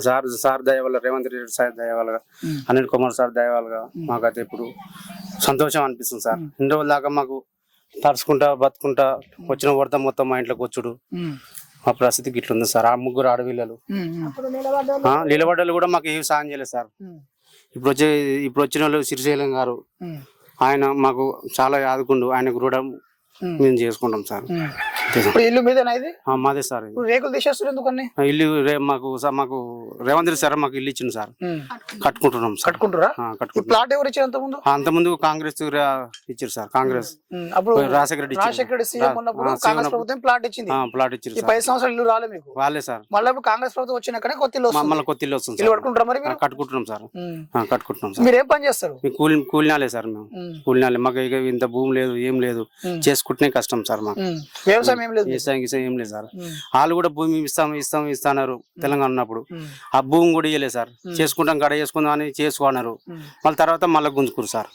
Sir sir దయ వల్ల Revanth Reddy sir దయ వల్ల అనిల్ కుమార్ సార్ దయ వల్ల మాకైతే ఇప్పుడు సంతోషం అనిపిస్తుంది సార్. ఇన్ని రోజుల దాకా మాకు తడుచుకుంటా బతుకుంటా వచ్చిన వరద మొత్తం మా ఇంట్లోకి వచ్చుడు. మా పరిస్థితి గిట్లుంది సార్. ఆ ముగ్గురు ఆడపిల్లలు. ఆ, నిలబడ్డలు కూడా మాకు ఏమి సాయం చేయలేదు సార్. ఇప్పుడు వచ్చే ఇప్పుడు వచ్చిన వాళ్ళు శ్రీశైలం గారు ఆయన మాకు చాలా ఆదుకుండు ఆయనకు రుణం మేము. చేసుకుంటాం సార్. ఇప్పుడు ఇల్లు మీదేనా ఇది? మాదే సార్. ఇప్పుడు రేకులు తీసేస్తారు ఎందుకని ఇల్లు మాకు సార్ మాకు రేవంత్ రెడ్డి సార్ మాకు ఇల్లు ఇచ్చింది సార్. కట్టుకుంటున్నాం కట్టుకుంటారా? ప్లాట్ ఎవరు ఇచ్చారు అంత ముందు ఆ, అంతకుముందు కాంగ్రెస్ ఇచ్చారు సార్ కాంగ్రెస్. అప్పుడు రాజశేఖర రెడ్డి ఇచ్చారు. రాజశేఖర రెడ్డి సీఎం రా- ఉన్నప్పుడు ఆ, సీఎం కాంగ్రెస్. ప్రభుత్వం ప్లాట్ ఇచ్చింది. ప్లాట్ ఇచ్చారు పది సంవత్సరాలు ఇల్లు రాలే మీకు? వాళ్ళే సార్. మళ్ళీ ఇప్పుడు కాంగ్రెస్ ప్రభుత్వం వచ్చినాకనే కొత్త ఇల్లు మా- వస్తుంది. మళ్ళీ కొత్త ఇల్లు వస్తుంది ఇల్లు సార్ కట్టుకుంటారా మరి కట్టుకుంటున్నాం సార్. కట్టుకుంటున్నాం సార్. మీరు ఏం పని చేస్తారు? కూలి కూలినాలే సార్ మేము. కూలినాలే. మాకు ఇంత భూమి లేదు ఏం లేదు. ఉమ్. చేసుకుంటేనే కష్టం సార్ మాకు. వ్యవసాయం గిసాయం ఏం లేదు. సార్. వాళ్ళు కూడా భూమి ఇస్తాం ఇస్తాం ఇస్తాన్నారు తెలంగాణ ఉన్నప్పుడు. ఆ భూమి కూడా ఇయ్యలేదు సార్. చేసుకుంటాం గడ చేసుకుందాం అని చేసుకోన్నారు. మళ్ళీ తర్వాత మళ్ళీ గుంజుకురు సార్.